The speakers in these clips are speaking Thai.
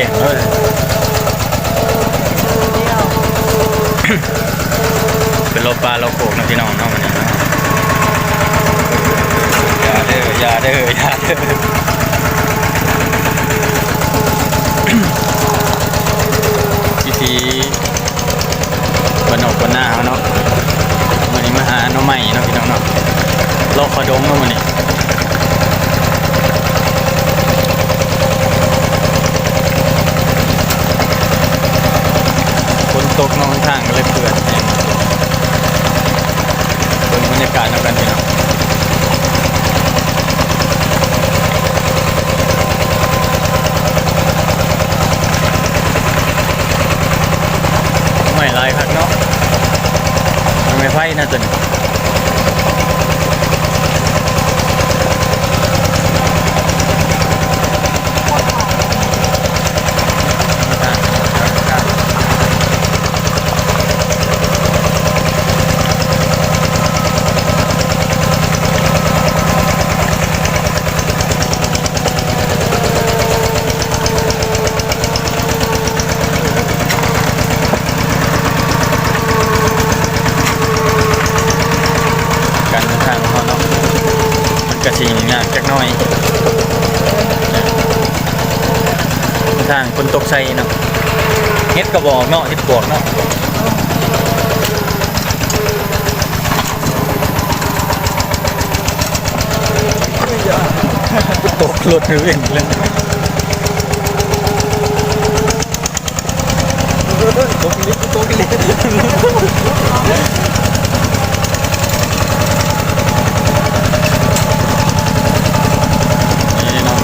ก่งเลยเป็นโลปลาโลโกกนะพี่น้องเนาะมันเนี้เนะอย่าเด้ออย่าเด้ออย่าเด้อวิธีบนอกบนหน้าเขาเนาะวันนี้มาหาน้องใหม่เนาะพี่น้องเนาะโลกขอดมเนาะวันนี้ ฝนตกนองทางก็เลยเปื่อนแห้งเป็นบรรยากาศเอากันพี่น้องไม่ลายคับเนาะมันไม่ไฟน่าจะการเดินทางของเราเนาะมันก ระชิงยากจักหน่อยทางคนตกใส่เนาะเฮ็ดกระบอกเนาะเฮ็ดปวกเนาะตกรถหรือเองเลยตกลิฟตกลิฟนี่เนาะ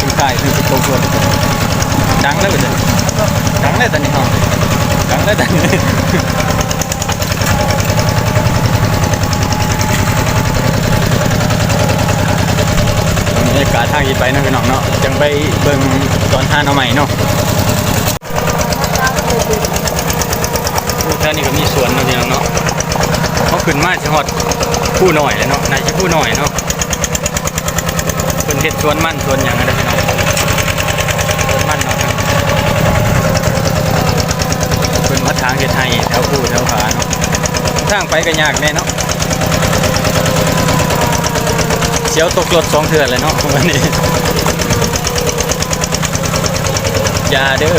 ถึงใต้ถึงสิตกรถ ดังแล้วเลยดังแล้วตอนนี้เนาะดังแล้วตอนนี้บรรยากาศทางอีไปนะพี่น้องเนาะจังไปเบิ่งตอนทานเอาใหม่เนาะแถวนี้ก็มีสวนนะพี่น้องเนาะเขาขึ้นมาจะฮอดผู้หน่อยเลยเนาะนายจะผู้หน่อยเนาะเป็นเห็ดสวนมั่นสวนอย่างนั้นนะพี่น้องสวนมันเนาะครับ เป็นวัดทางเห็ดไทยแถวผู้แถวผาเนาะทางไปก็ยากแน่เนาะเสียวตกรถสองเถื่อนเลยเนาะวันนี้อยาเด้อ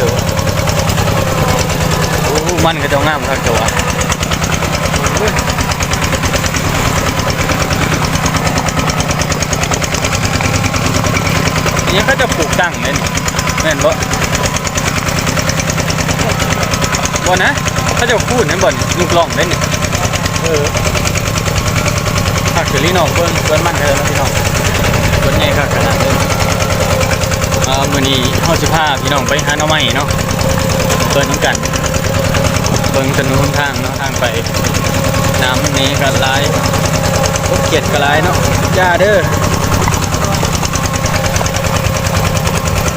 โอ้มันก็จะงามทักตัวนี่เขาจะปลูกตั้งเลยนี่แม่นบ่ บ่นะเขาจะพูดนั่นบ่นลูกล่องเล่นนี่เออผักเจอรี่น้องเพิ่นเพิ่นมันเด้อนะพี่น้องเพิ่นใหญ่คักขนาดเลยเอ่อมื้อนี้เฮาสิพาพี่น้องไปหาหน่อไม้เนาะเบิ่งนำกัน เบิ่งถนนทางเนาะทางไป น้ำนี้ก็หลายพวกเกียดก็หลายเนาะย่าเด้อ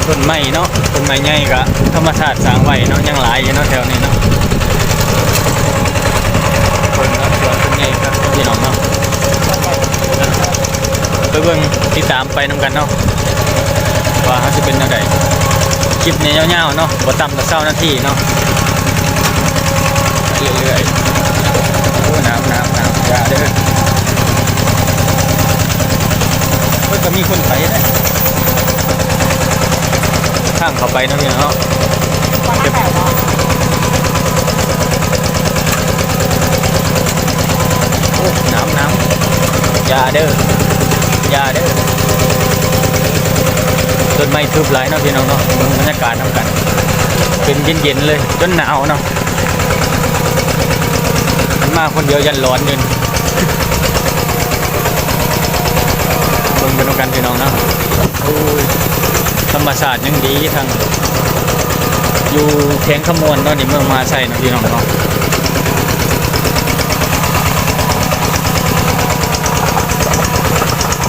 ต้นไม้เนาะต้นไม้ใหญ่ก็ธรรมชาติสร้างไว้เนาะยังหลายอยู่เนาะแถวนี้เนาะเพิ่นเนาะสวนเพิ่นใหญ่ครับพี่น้องเนาะไปเบิ่งติดตามไปนำกันเนาะว่าเขาจะเป็นยังไงคลิปนี้ยาวๆเนาะบ่ต่ำกว่าเศร้านาทีเนาะเรื่อยๆโอ้น้ำน้ำน้ำยาเด้อเฮ้ยก็มีคนไปนะ ทางเข้าไปนาะพี่เนาะเก็บน้ำน้ำยาเด้อยาเด้อต้นไม้ทึบหลายเนาะพี่น้องเนาะบรรยากาศนำกันเป็นเย็นๆเลยจนหนาวเนาะมันมาคนเดียวยันร้อนเงินเบิ่งกันกันพี่น้องเนาะโอย ธรรมศาสตร์ยังดีทางอยู่แข็งขมวนเนาะนี่เมืองมาใส่เนาะพี่น้องเนาะ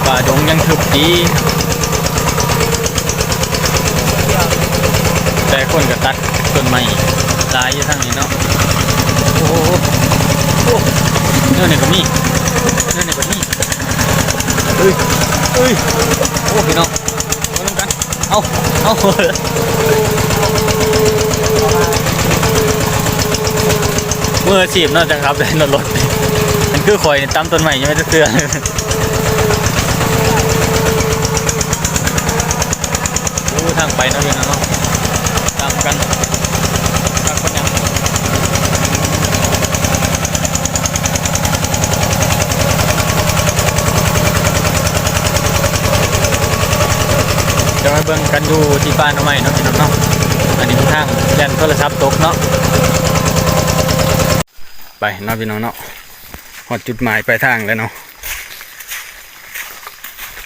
ป่าดงยังทึบดี แต่คนก็ตัดต้นไม้หลายอยู่ทางนี้เนาะโอ้โหเนื้อนี่ก็มีเนื้อนี่ก็มีเอ้ยเอ้ยโอ้พี่น้อง เอาเอาเมื่อสีบนอกจากครับได้นรถมันคือคอยตั้มต้นใหม่ยังไม่ได้เตือนโอ้ทางไปเนาะพี่น้องเนาะตามกันทางคนยังจะมา เบิ่งกันดูที่บ้านเอาใหม่เนาะพี่น้องเนาะอันนี้ทางแล่นโทรศัพท์ตกเนาะไปเนาะพี่น้องเนาะหอดจุดหมายปลายทางแล้วเนาะ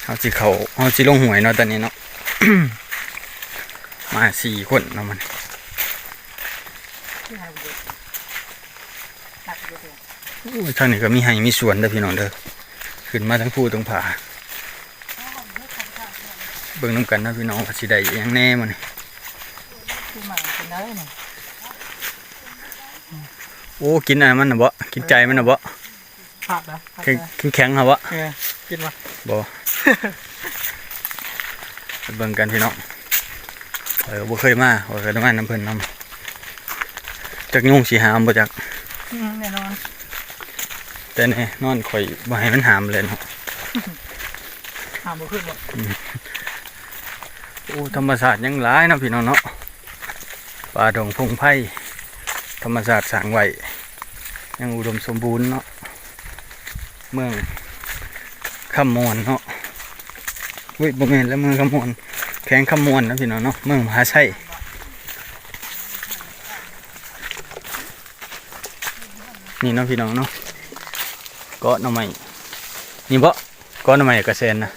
เอาสิเขาเอาสิลงหวยเนาะตอนนี้เนาะมาสี่คนเนาะมันโอ้ยทางนี้ก็มีไห้มีสวนเด้อพี่น้องเด้อขึ้นมาทั้งผู้ตรงผา เบิ่งน้ำกันนะพี่น้องว่าสิได้อิหยังแน่มันนี่คือหมาเป็นอะไรเนี่ยโอ้กินอะไรมันน่ะบ่กินใจมันน่ะบ่ผัดนะผัดแข็งนะแข็งๆฮะบ่เออกินมาบ่ไปเบิ่งกันพี่น้องเออบ่เคยมาบ่เคยได้มาน้ำเพิ่นนำจักยุ่งสิหามบ่จักอืมแน่นอนแต่แน่นอนข่อยบ่ให้มันหามเลยเนาะหามบ่ขึ้นหรอก โอ้ธรรมศาสตร์ยังหลายนะพี่น้องเนาะป่าดงพงไผ่ธรรมศาสตร์สางไว้ยังอุดมสมบูรณ์เนาะเมืองขมวนเนาะวิบ่แม่นแล้วเมืองขมวนแข้งขมวนนะพี่น้องเนาะเมืองมหาชัยนี่เนาะพี่น้องเนาะเกาะหน่อไม้นี่บ่เกาะหน่อไม้กระเซ็นนะ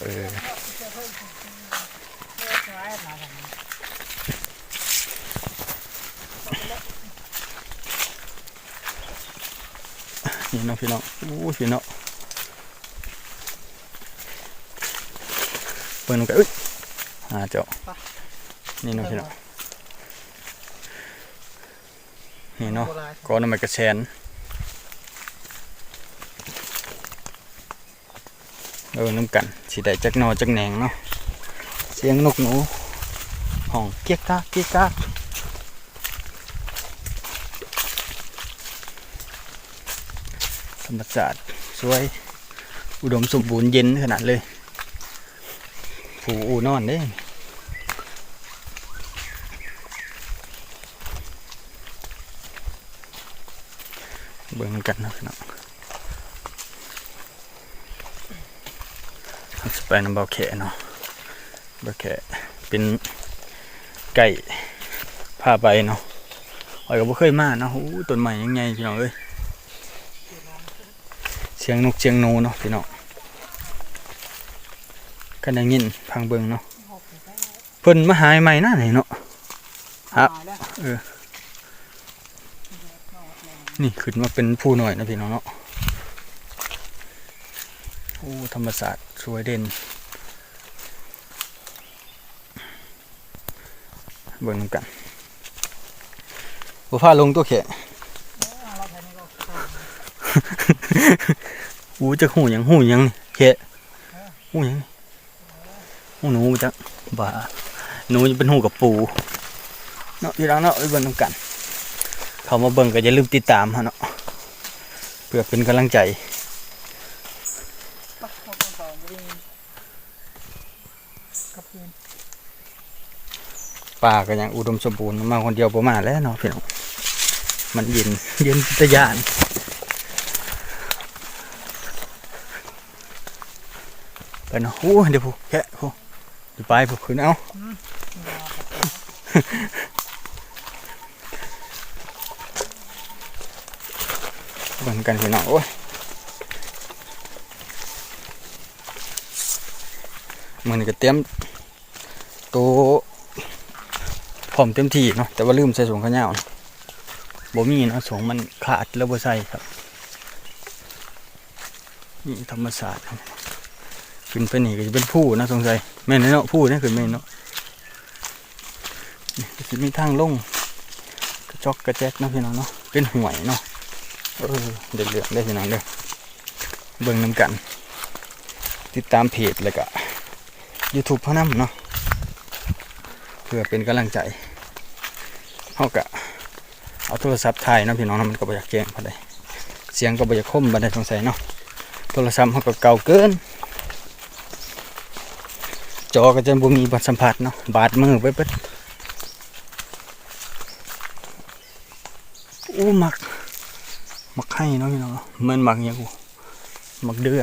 เออ นี่เนาะพี่น้องอู้พี่น้องเปิดนกันอุ้ยหาเจ้านี่เนาะพี่น้องนี่เนาะโบราณก้อนน้ำมันกระแชนเออน้ำกันสีได้จักหนอจักแหนงเนาะเสียงนกหนูห้องเกียกกากเกียกกากธ รรมศาสตร์สวย อุดมสมบูรณ์เย็นขนาดเลยผูอูนอนเด้เบิ่งกันนะพี่น้องเราจะไปน้ำเบาแขเนาะเบาแขเป็นไก่พาไปเนาะอ้อยก็บ่เคยมาเนาะอู้ต้นใหม่ยังไงพี่น้องเอ้ย สียงนกเสียงหนูเนาะพี่น้องกันได้ยินพังเบิ่งเนาะเพิ่นมาหายใหม่หน้าไหนเนาะครับตายแล้วนี่ขึ้นมาเป็นผู้หน่อยนะพี่น้องเนาะโอ้ธรรมศาสตร์สวยเด่นเบิ่งนำกันบ่พาลงตัวแขเราแทนนี่ก็ อู้จะหูยังหูยังนี่แขหูยังนี่หูหนูจักบ่าหนูจะเป็นหูกับปูเนาะพี่น้องเนาะไปเบิ่งนำกัน เขามาเบิ่งก็อย่าลืมติดตามฮะเนาะเพื่อเป็นกำลังใจปักหมดสองพอดีกับเพื่อนป่าก็ยังอุดมสมบูรณ์มาคนเดียวประมาณแล้วเนาะพี่น้องมันเย็นเย็นตะยาน ไปเนาะโอ้เดี๋ยวพูแค่พูเดี๋ยวไปพูขึ้นเอาเบิ่งกันพี่น้องโอ้ยมันก็เตรียมตัวพร้อมเต็มที่เนาะแต่ว่าลืมใส่สงข้าวเหนียวเนาะบ่มีเนาะสงมันขาดแล้วบ่ใส่ครับนี่ธรรมศาสตร์ ขึ้นไปนี่ก็จะเป็นผู้นะสงสัยแม่นเนาะผู้นี่ขึ้นไปเนาะนี่จะมีทางลงกระจอกกระแจกนะพี่น้องเนาะเป็นห่วยเนาะเออเดือดๆได้พี่น้องเด้อเบิ่งนํกัน ติดตามเพจแล้วก็ YouTube เท่านั้นเนาะเพื่อเป็นกำลังใจเฮากะเอาโทรศัพท์ถ่ายนะพี่น้องนะมันก็บ่อยากแจ้งปานใดเสียงก็บ่อยากคมปานใดสงสัยเนาะโทรศัพท์เฮาก็เก่าเกิน จอก็จะบ่มีบัตรสัมผัสเนาะบาดมือไปเบิดอู้หมักหมักไข่เนาะพี่น้องเหมือนหมักหยังกูหมักเดือ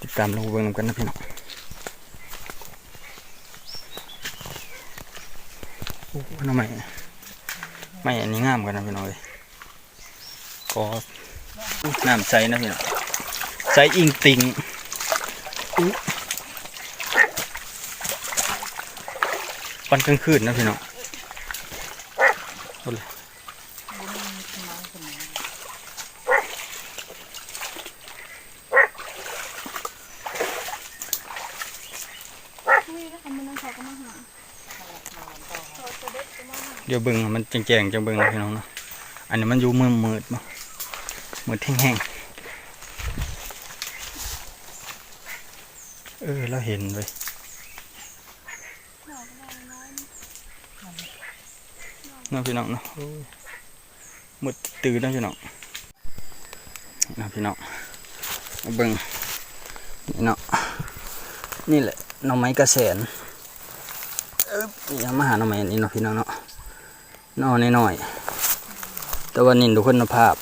ติดตามเราเบิ่งนำกันนะพี่น้องโอ้ทำไม ไม่อันนี้งามกันนะพี่น้องเลยก็น้ำใสนะพี่น้องใสอิงติงวันกลางคืนนะพี่น้อง เดี๋ยวเบิ่งมันแจงๆจังเบิ่งนะพี่น้องเนาะอันนี้มันอยู่มืดมืดๆมั้งมืดแห้งๆเออเราเห็นเลยเนาะพี่น้องเนาะมืดตื่นนะพี่น้องนะพี่น้องเบิ่งนี่เนาะนี่แหละน่อไม้กระแสนเอ๊บอย่ามาหาน่อไม้นนี้เนาะพี่น้องเนาะ น่อนน้อยๆแต่ว่านินดูคุณภาพ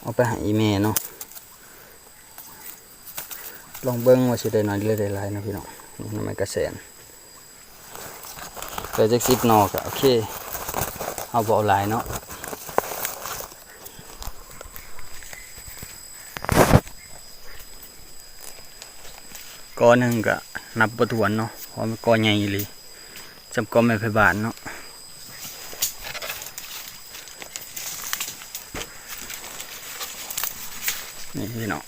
เอาไปหาอีเมลเนาะลองเบิ้งว่าสิได้น้อยหรือได้หลายนะพี่น้องนี่หน่อไม้กระแสนแต่จักสิบนอกะโอเค เอาบ่เอาหลายเนาะ กอหนึ่งก็นับประทวนเนาะเพราะมันกอใหญ่เลยจำก้อนไม่ไพบานเนาะนี่พี่น้อง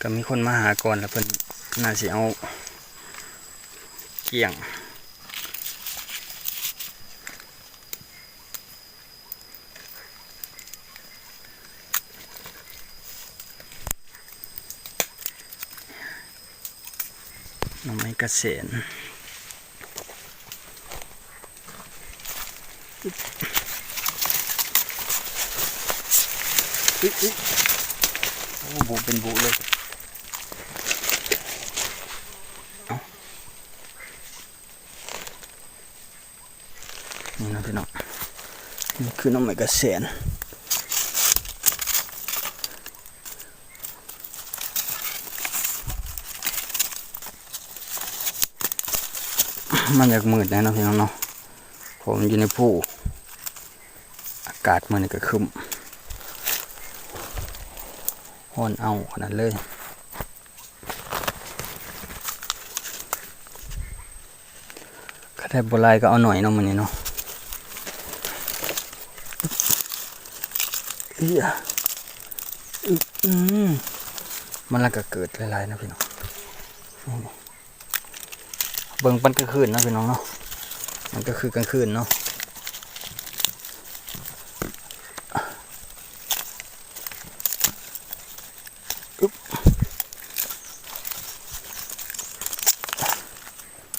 ก็มีคนมาหาก่อนแล้วเพิ่นน่าสิเอาเกี่ยง หน่อไม้กระเสนอึ๊บอึ๊บโอ้บุเป็นบุเลยนี่นะพี่น้องนี่คือน้ำไม้กระเสน มันอยากมืดแน่เนาะพี่น้องเนาะผมอยู่ในผู้อากาศมันก็คึมฮอนเอาขนาดเลยถ้าได้บหลายก็เอาหน่อยเนาะมันนี่เนาะเอียอึอืมมันล้วก็เกิดหลายๆนะพี่น้องนี่ เบิ่งปันกลางคืนนะพี่น้องเนาะมันก็คือกลางคืนเนาะอึ๊บ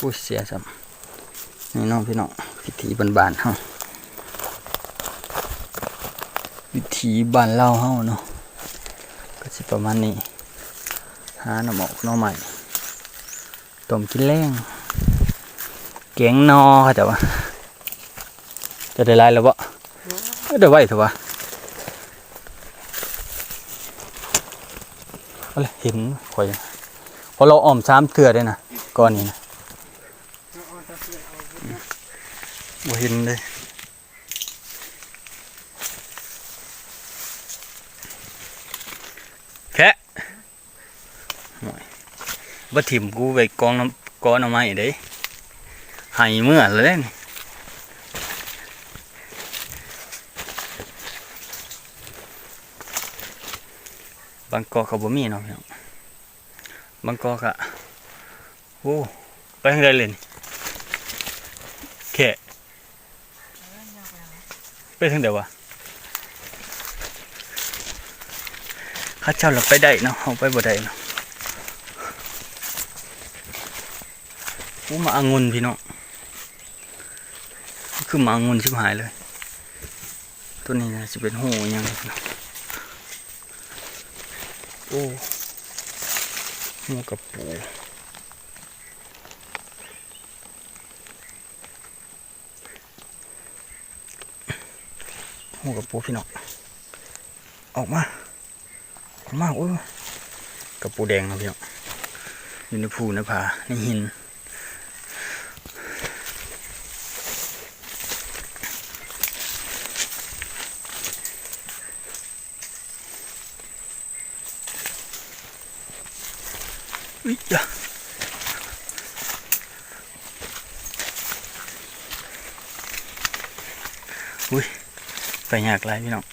อุ้ยเสียซ้ำนี่น้องพี่น้องพิธีบานๆเฮาวิธีบานเล่าเฮาเนาะก็สิประมาณนี้หาหน่อหมอกหน่อใหม่ต้มกินแรง แกงนอเขาจะว่า จะได้ไรแล้วบ่เอ้ยเดี๋ยวไว้เถอะวะเอาเลยเห็นข่อยเพอเราอ้อมสามเถื่อเลยนะก้อนนี้นะบ่เห็นเลยแค่โอ้ยบ่ถิ่มกูไปกองน้ำกองหน้ำไม้เด้ใหายเมื่อเลยนี่บางกอกขบ่มีเนาะพี่น้องบางกอกอะโอ้ไปทางใดเลยนี่แค่ไปทางเดียววะข้าเจ้าเราไปได้เนาะเอาไปบ่ได้เนาะโอ้มาอางุนพี่น้อง คือมาอางุนชิบหายเลย ตัวนี้นะจะเป็นหูอิหยังโอ้หูกับปูหูกับปูพี่น้องออกมา ออกมาโอ้กับปูแดงนะพี่น้องอยู่ในภูในผาในหิน ไปยากไรพี่น้อง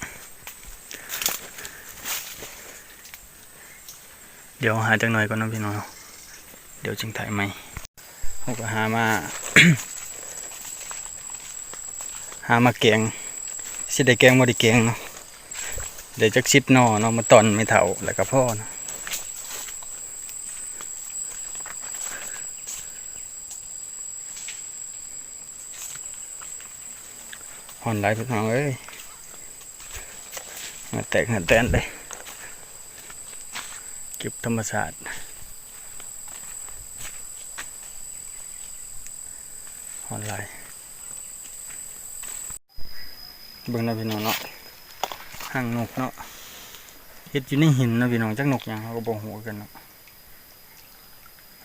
เดี๋ยวหาจังหน่อยก่อนนะพี่น้อง เดี๋ยวจึงถ่ายใหม่เขาก็หามา หามาแกงสิได้แกงบ่ได้แกงเนาะเดี๋ยวจักชิปนอเนาะมาตอนไม่เท่าแล้วก็พ่อนะหอนไหลพี่น้องเอ้ย มาแตกหันแตนเลยเก็บธรรมชาติหอนไหลเบิ่งนะพี่น้องเนาะห่างนกเนาะเฮ็ดอยู่ในหินนะพี่น้องจักนกหยังเขาก็บ่ฮู้กันเนาะ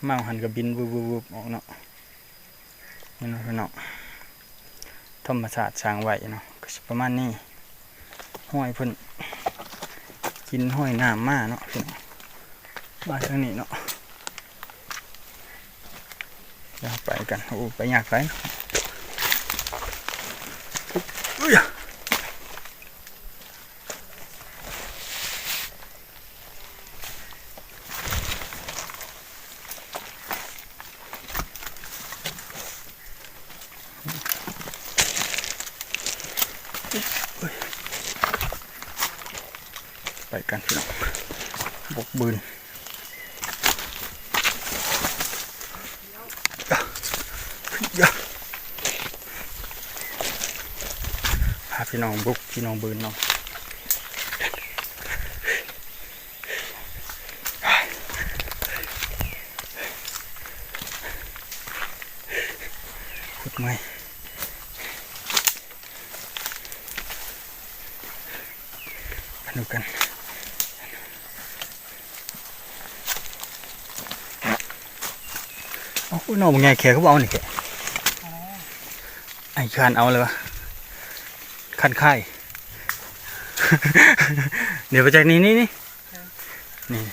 มาหันกับบินวึบๆๆออกเนาะนี่เนาะพี่น้องธรรมชาติสร้างไว้เนาะก็สิประมาณนี้ห้อยเพิ่น กินห้อยน้ำมาเนาะพี่น้องมาทางนี้เนาะเดี๋ยวไปกันโอ้ไปยากไปเนาะอุ้ยไปกันพี่น้องบกบืนยะยะพาพี่น้องบุกพี่น้ องบืนเนาะขุดไหมมาดูกันโอ้ยน้องมึงไงแขกเขาบเอานี่แกไอ้คานเอาเลยวะคันไข่ เดี๋ยวไปจากนี้นี่นี่นี่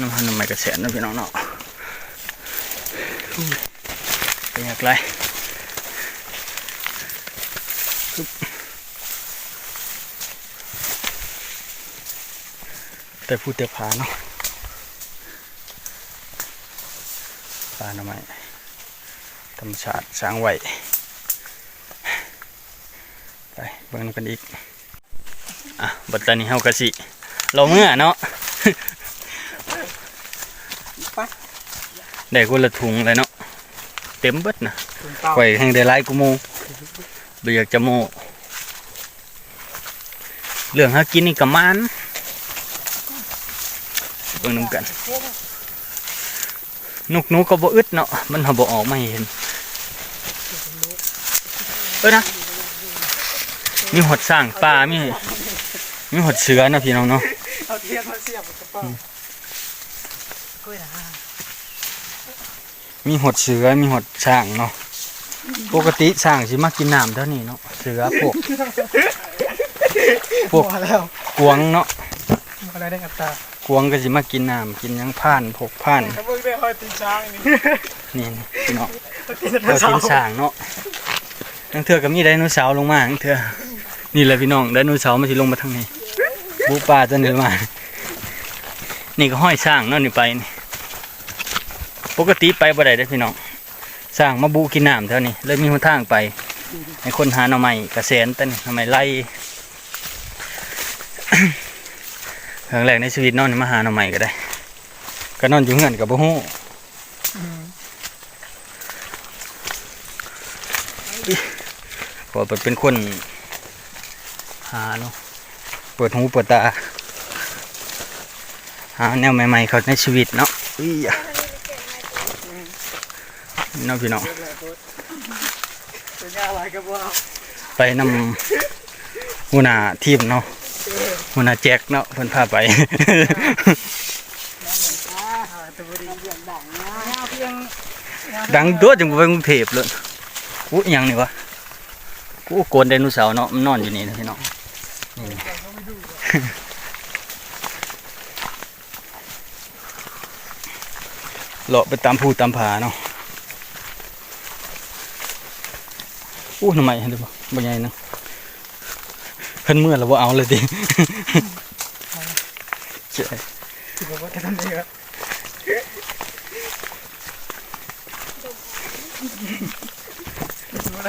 น้ำพันน้ำไม้กระแสนะพี่น้องเนาะอุ้ยเป็นอย่างไรแต่พูดแต่ผาเนาะผาหน่อไม้ รรมชาติสร้างไว้ไปเบิ่งนำกันอีก อะบัดตอนนี้เฮากะสิเราเมื่อเนาะได้คนละถุงเลยเนาะเต็มเบิดนะถึงเต้าไว้แห่งได้หลายกูโมบ่อยากจะโมเรื่องหากินนี่ก็มานเบิ่งนำกันนกหนูก็บ่อึดเนาะมันหาบ่ออกมาให้เห็น เอ้ยนะมีหดสร้างป่ามีมีหดเสือนะพี่น้องเนาะเอาเทียนมาเสียบกับกระเป๋ากล้วยนะมีหดเสือมีหดช้างเนาะปกติช้างสิมากินน้ำเท่านี้เนาะเสือพวกพวกมาแล้วกวางเนาะมาแล้วได้กับตากวางก็สิมากินน้ำกินหยังผ่านพวกผ่านถ้าเบิ่งได้คอยตีช้างนี่นี่นี่พี่น้องตีนเราเสากินช้างเนาะ ทั้งเทือก็มีไดโนเสาร์ลงมาทั้งเทือนี่แหละพี่น้องไดโนเสาร์มันสิลงมาทางนี้บูปลาจะเดินมา นี่ก็ห้อยสร้างนั่นนี่ไปนี่ปกติไปบ่ได้เด้พี่น้องสร้างมาบูกินน้ำเท่านี้เลยมีหนทางไปให้คนหาหน่อไม้กระแสนตันหน่อไม้ไล่ครั้งแรกในชีวิตนอนมาหาหน่อไม้ก็ได้ ก็นอนอยู่เฮือนกับบ่ฮู้ พอเปิดเป็นคนหาเนาะเปิดหูเปิดตา หาแนวใหม่ๆเขาในชีวิตเนาะอุ้ยอะเน้องพี่น้องเป็นยาอะไรกับว่าไปนำหัวหน้าทีมเนาะหัวหน้าแจ็คเนาะเพิ่นพาไปอ่าตัวดีเรื่องดังนะเพียงดังตัวจังบ่ไปกรุงเทพเลยอู้อิหยังนี่วะ กูโกนไดโนเสาร์เนาะมันนอนอยู่นี่นะพี่น้องนี่เลาะไปตามภูตามผาเนาะอู้ทำไมเห็นดูบ่บ่ใหญ่เนาะเพิ่นเมื่อแล้วบ่เอาเลยดิเจ๊ ที่บอกว่าจะทำเองดูแล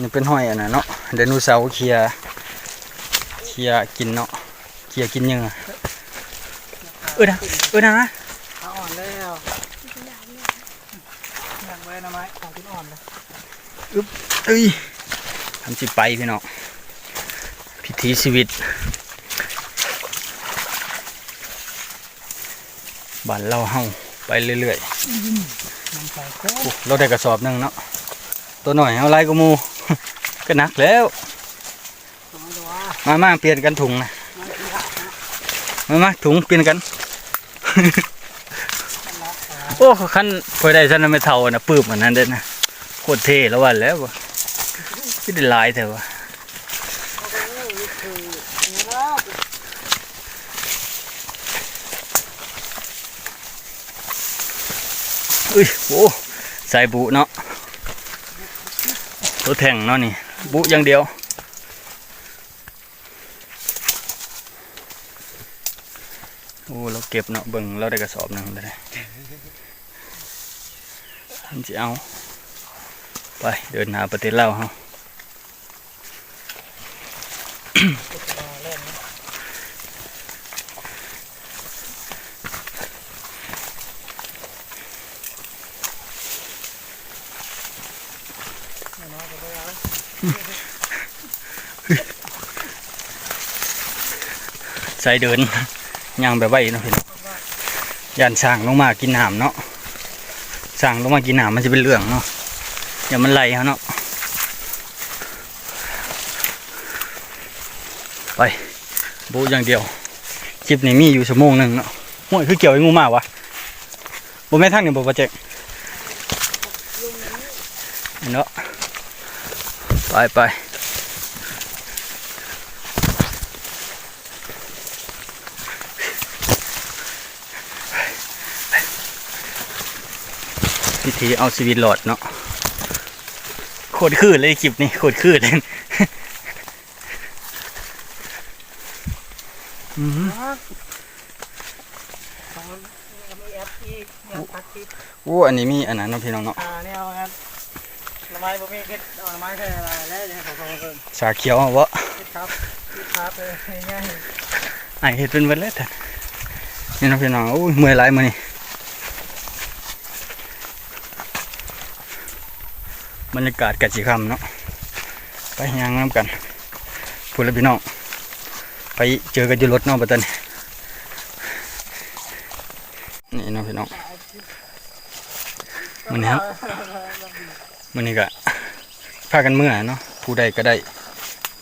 นอกนี่เป็นห้อยอันน่ะเนาะไดโนเสาร์เคลียร์เคลียร์กินเนาะเคลียร์กินเหยื่อเออนะเออนะขาอ่อนแล้วหนังไว้นะไม้ขาที่อ่อนนะเอ้ยทำสิไปพี่น้องพิธีชีวิตบ้านเราเฮาไปเรื่อยมันใส่โค้ๆโอ้เราได้กระสอบหนึงเนาะตัวหน่อยเอาไรก็หมู ก็หนักแล้วงตัวมามาเปลี่ยนกันถุงนะมันที่หักนะมามาถุงเปลี่ยนกัน โอ้คันพอได้ฉันนะไม่เท่านะปื้มเหมือนนั้นเด้อนะโคตรเท่แล้ววันแล้ววะที่ได้หลายเถอะวะนะครับอุ้ยโอ้ใส่บุเนาะ ตัวแท่งเนาะนี่ บุอย่างเดียว โอ้เราเก็บเนาะเบิ่งเราได้กระสอบหนึ่งได้ทันจะเอา ไปเดินหาประเทศลาวเฮา ใส่เดินย่างแบบไว้เนาะพี่น้องยันสั่งลงมากินน้ำเนาะสั่งลงมากินน้ำมันจะเป็นเรื่องเนาะอย่ามันไหลเขาเนาะไปบูอย่างเดียวคลิปนี้มีอยู่ชั่วโมงหนึ่งเนาะห่วยคือเกี่ยวไอ้งูมาวะบ่แม่นทางนี่บ่ประเจกเนาะ ไปไปพิธีเอาชีวิตหลอดเนาะโคตรคืดเลยคลิปนี้โคตรคืดเลยอืมของมีแอปที่ยังพักที่โอ้อันนี้มีอันนั้นเนาะพี่น้องเนาะอ่าเนี่ยเอาครับละ ไม้บ่มีเพชรเอาละไม้แค่อะไรแล้วเดี๋ยวเขาส่งเพิ่มชาเขียวเอาวะเพชรครับเพชรครับเลยง่ายไอเห็ดเป็นเวลเลยแต่นี่เนาะพี่น้องโอ้ยเมื่อยหลายมือนี่บรรยากาศกัดสีคำเนาะไปย่างน้ำกันพูดแล้วพี่น้องไปเจอกันอยู่รถเนาะปัตตานีนี่เนาะพี่น้องๆมันนี้ครับ มันนี่ก็พากันเมื่อเนาะผู้ใดก็ได้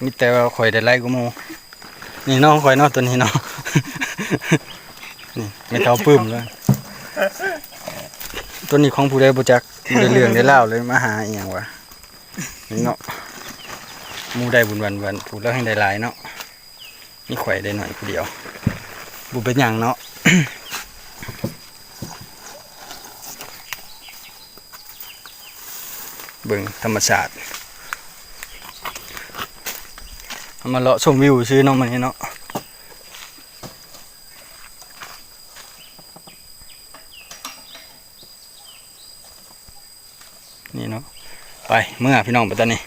มีแต่ว่าข่อยได้ไล่กูโมนี่น้องข่อยนาะตัวนี้เนาะนี่ไม่เท่าปื้มเลยตัวนี้ของผู้ใดบ่จักบ่ได้เรื่องได้เล่าเลยมาหาอีหยังวะนี่เนาะมูได้บุญวันวันผู้แล้วให้ได้หลายเนาะนี่ข่อยได้หน่อยผู้เดียวบ่เป็นหยังเนาะ เบิ่งธรรมชาติมาเลาะชมวิวซื้อเนาะมันนี่เนาะนี่เนาะไปเมื่อพี่น้องไปตอนนี้